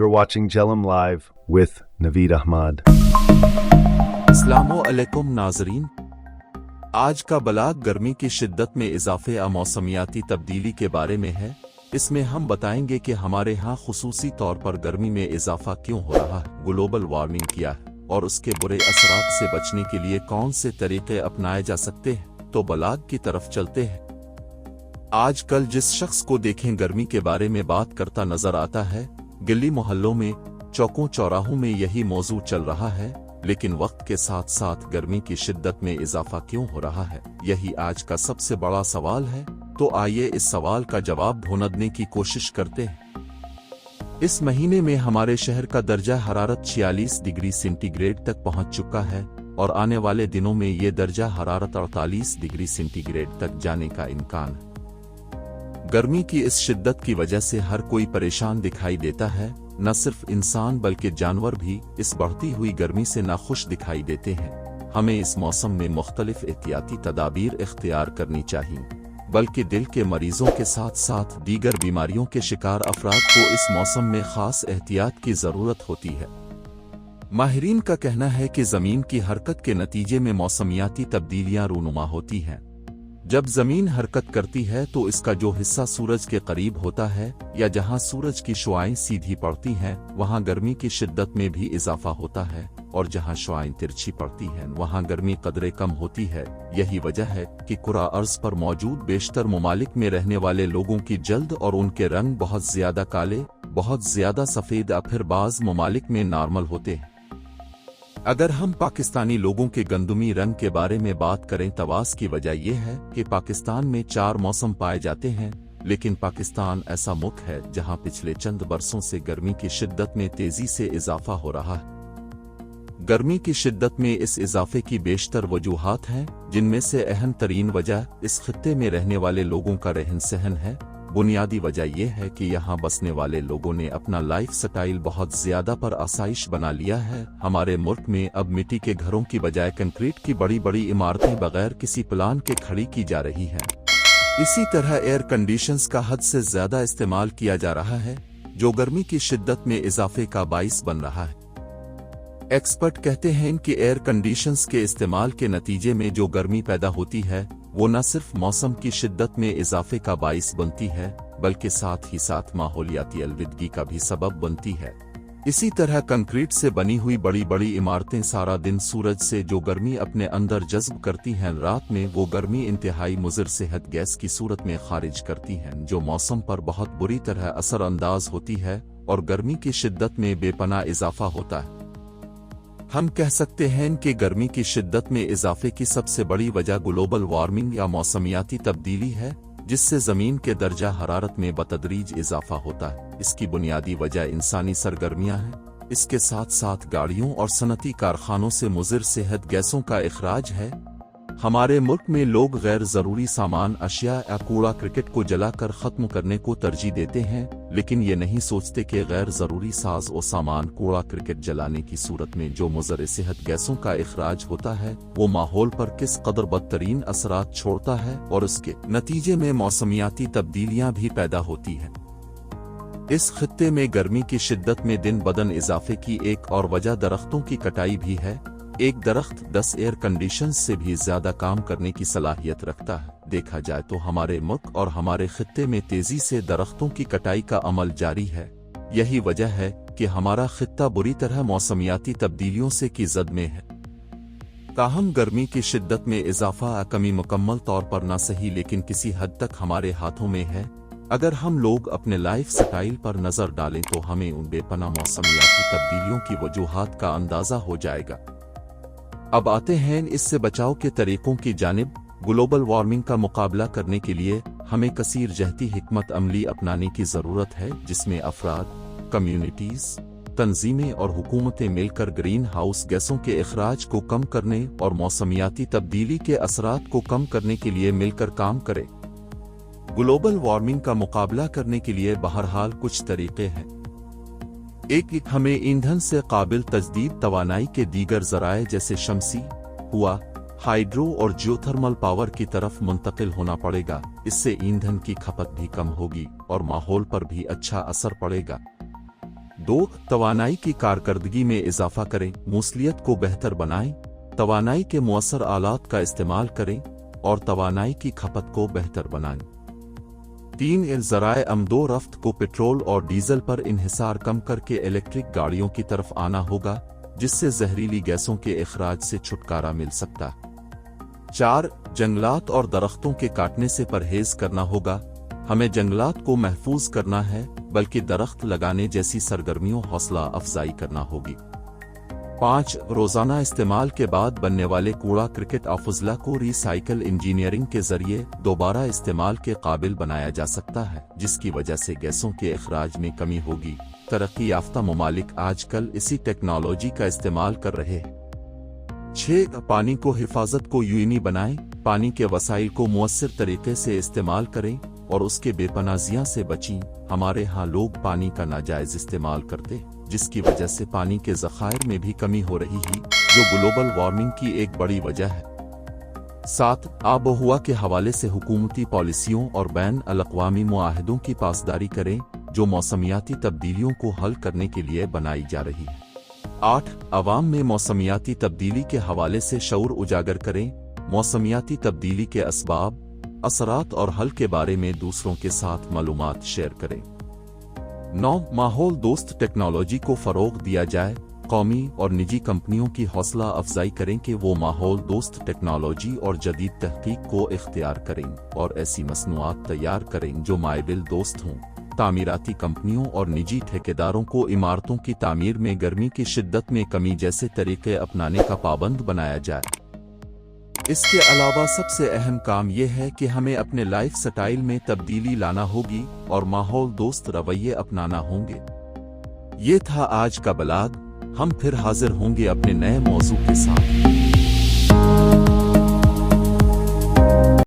You're watching Jelam Live with Naveed Ahmad. असलामुअलैकुम नाजरीन आज का बलाग गर्मी की शिद्दत में इजाफे या मौसमियाती तब्दीली के बारे में है। इसमें हम बताएँगे कि हमारे यहाँ खसूसी तौर पर गर्मी में इजाफा क्यों हो रहा है। ग्लोबल वार्मिंग किया है। और उसके बुरे असरात से बचने के लिए कौन से तरीके अपनाए जा सकते हैं? तो बलाग की तरफ़ चलते हैं। आजकल जिस शख्स को देखें, गर्मी के बारे में बात करता नज़र आता है गिल्ली मोहल्लों में, चौकों चौराहों में यही मौजू चल रहा है, लेकिन वक्त के साथ साथ गर्मी की शिद्दत में इजाफा क्यों हो रहा है? यही आज का सबसे बड़ा सवाल है तो आइए इस सवाल का जवाब ढूँढने की कोशिश करते हैं। इस महीने में हमारे शहर का दर्जा हरारत 46 डिग्री सेंटीग्रेड तक पहुँच चुका है, और आने वाले दिनों में ये दर्जा हरारत 48 डिग्री सेंटीग्रेड तक जाने का इम्कान है। गर्मी की इस शिद्दत की वजह से हर कोई परेशान दिखाई देता है, न सिर्फ़ इंसान बल्कि जानवर भी इस बढ़ती हुई गर्मी से नाखुश दिखाई देते हैं। हमें इस मौसम में मुख्तलिफ़ एहतियाती तदाबीर इख्तियार करनी चाहिए, बल्कि दिल के मरीजों के साथ साथ दीगर बीमारियों के शिकार अफराद को इस मौसम में खास एहतियात की ज़रूरत होती है। माहरीन का कहना है कि ज़मीन की हरकत के नतीजे में मौसमियाती तब्दीलियाँ रूनुमा होती हैं। जब ज़मीन हरकत करती है तो इसका जो हिस्सा सूरज के करीब होता है, या जहाँ सूरज की शुआएँ सीधी पड़ती हैं, वहाँ गर्मी की शिद्दत में भी इजाफा होता है, और जहाँ शुआएँ तिरछी पड़ती हैं, वहाँ गर्मी कदरे कम होती है। यही वजह है कि कुरा अर्ज़ पर मौजूद बेशतर ममालिक में रहने वाले लोगों की जल्द और उनके रंग बहुत ज़्यादा काले, बहुत ज़्यादा सफ़ेद या फिर बाज ममालिक में नॉर्मल होते हैं। अगर हम पाकिस्तानी लोगों के गंदुमी रंग के बारे में बात करें तवास की वजह यह है कि पाकिस्तान में चार मौसम पाए जाते हैं, लेकिन पाकिस्तान ऐसा मुल्क है जहाँ पिछले चंद बरसों से गर्मी की शिद्दत में तेज़ी से इजाफा हो रहा है। गर्मी की शिद्दत में इस इजाफे की बेशतर वजूहत हैं, जिनमें से अहम तरीन वजह इस खत्े में रहने वाले लोगों का रहन सहन है बुनियादी वजह यह है कि यहाँ बसने वाले लोगों ने अपना लाइफ स्टाइल बहुत ज़्यादा पर आसाइश बना लिया है। हमारे मुल्क में अब मिट्टी के घरों की बजाय कंक्रीट की बड़ी बड़ी इमारतें बगैर किसी प्लान के खड़ी की जा रही हैं। इसी तरह एयर कंडीशंस का हद से ज़्यादा इस्तेमाल किया जा रहा है, जो गर्मी की शिद्दत में इजाफे का बाइस बन रहा है। एक्सपर्ट कहते हैं कि एयर कंडीशंस के इस्तेमाल के नतीजे में जो गर्मी पैदा होती है वो न सिर्फ़ मौसम की शिद्दत में इजाफे का बाइस बनती है, बल्कि साथ ही साथ माहौलियाती अलविदगी का भी सबब बनती है। इसी तरह कंक्रीट से बनी हुई बड़ी बड़ी इमारतें सारा दिन सूरज से जो गर्मी अपने अंदर जज्ब करती हैं, रात में वो गर्मी इंतहाई मुजर सेहत गैस की सूरत में खारिज करती हैं, जो मौसम पर बहुत बुरी तरह असरअंदाज होती है, और गर्मी की शिद्दत में बेपना इजाफा होता है। हम कह सकते हैं कि गर्मी की शिद्दत में इजाफे की सबसे बड़ी वजह ग्लोबल वार्मिंग या मौसमियाती तब्दीली है, जिससे ज़मीन के दर्जा हरारत में बतदरीज इजाफा होता है। इसकी बुनियादी वजह इंसानी सरगर्मियाँ हैं। इसके साथ साथ गाड़ियों और सनती कारखानों से मुजिर सेहत गैसों का अखराज है। हमारे मुल्क में लोग गैर ज़रूरी सामान, अशिया या कूड़ा क्रिकेट को जलाकर खत्म करने को तरजीह देते हैं, लेकिन ये नहीं सोचते कि गैर ज़रूरी साज और सामान कूड़ा क्रिकेट जलाने की सूरत में जो मुजर सेहत गैसों का अखराज होता है, वो माहौल पर किस कदर बदतरीन असरात छोड़ता है और उसके नतीजे में मौसमियाती तब्दीलियाँ भी पैदा होती हैं। इस खत्े में गर्मी की शिद्दत में दिन बदन इजाफे की एक और वजह दरख्तों की कटाई भी है एक दरख्त दस एयर कंडीशन से भी ज़्यादा काम करने की सलाहियत रखता है। देखा जाए तो हमारे मुल्क और हमारे खत्ते में तेज़ी से दरख्तों की कटाई का अमल जारी है। यही वजह है कि हमारा खत्ता बुरी तरह मौसमियाती तब्दीलियों से की जद में है। ताहम गर्मी की शिद्दत में इजाफा कमी मुकम्मल तौर पर न सही लेकिन किसी हद तक हमारे हाथों में है। अगर हम लोग अपने लाइफ स्टाइल पर नज़र डालें तो हमें उन बेपना मौसमियाती तब्दीलियों की वजूहत का अंदाज़ा हो जाएगा। अब आते हैं इससे बचाव के तरीकों की जानब। ग्लोबल वार्मिंग का मुकाबला करने के लिए हमें कसीर जहती हमत अमली अपनाने की ज़रूरत है, जिसमें अफराद, कम्युनिटीज़, तंजीमें और हुकूमतें मिलकर ग्रीन हाउस गैसों के अखराज को कम करने और मौसमियाती तब्दीली के असरात को कम करने के लिए मिलकर काम करें। ग्लोबल वार्मिंग का मुकाबला करने के लिए बहरहाल कुछ तरीके हैं। एक एक हमें ईंधन से काबिल तजदीद तवानाई के दीगर जराए जैसे शमसी, हुआ, हाइड्रो और जियोथर्मल पावर की तरफ़ मुंतकिल होना पड़ेगा, इससे ईंधन की खपत भी कम होगी और माहौल पर भी अच्छा असर पड़ेगा। दो, तवानाई की कारकर्दगी में इजाफा करें, मूसलियत को बेहतर बनाएँ, तवानाई के मौसर आलात का इस्तेमाल करें और तवानाई की खपत को बेहतर बनाएँ। तीन जराए अमदो रफ्त को पेट्रोल और डीजल पर इन्हिसार कम करके इलेक्ट्रिक गाड़ियों की तरफ़ आना होगा, जिससे जहरीली गैसों के अखराज से छुटकारा मिल सकता। चार, जंगलात और दरख्तों के काटने से परहेज करना होगा। हमें जंगलात को महफूज करना है, बल्कि दरख्त लगाने जैसी सरगर्मियों हौसला अफजाई करना होगी। पाँच, रोज़ाना इस्तेमाल के बाद बनने वाले कूड़ा क्रिकेट अफजला को रिसाइकल इंजीनियरिंग के ज़रिए दोबारा इस्तेमाल के काबिल बनाया जा सकता है, जिसकी वजह से गैसों के अखराज में कमी होगी। तरक्की याफ्ता ममालिक आजकल इसी टेक्नोलॉजी का इस्तेमाल कर रहे हैं। छह, पानी को हिफाजत को यूनी बनाएँ, पानी के वसाइल को मुअसर तरीके से इस्तेमाल करें, और उसके बेपनाजियाँ से बचें। हमारे यहाँ लोग पानी का नाजायज इस्तेमाल करते जिसकी वजह से पानी के जखायर में भी कमी हो रही है, जो ग्लोबल वार्मिंग की एक बड़ी वजह है। साथ, आबोहवा के हवाले से हुकूमती पॉलिसियों और बैन अवी माहदों की पासदारी करें, जो मौसमियाती तब्दीलियों को हल करने के लिए बनाई जा रही है। आठ अवाम में मौसमियाती तब्दीली के हवाले से शौर उजागर करें, मौसमियाती तब्दीली के असबाब, असरात और हल के बारे में दूसरों के साथ मालूम शेयर करें। नौ माहौल दोस्त टेक्नोलॉजी को फरोग दिया जाए, कौमी और निजी कंपनियों की हौसला अफजाई करें कि वो माहौल दोस्त टेक्नोलॉजी और जदीद तहकीक को इख्तियार करें और ऐसी मसनूआत तैयार करें जो माइबिल दोस्त हों। तामीराती कंपनियों और निजी ठेकेदारों को इमारतों की तामीर में गर्मी की शिद्दत में कमी जैसे तरीके अपनाने का पाबंद बनाया जाए। इसके अलावा सबसे अहम काम यह है कि हमें अपने लाइफ स्टाइल में तब्दीली लाना होगी और माहौल दोस्त रवैये अपनाना होंगे। ये था आज का बलाग, हम फिर हाजिर होंगे अपने नए मौजू के साथ।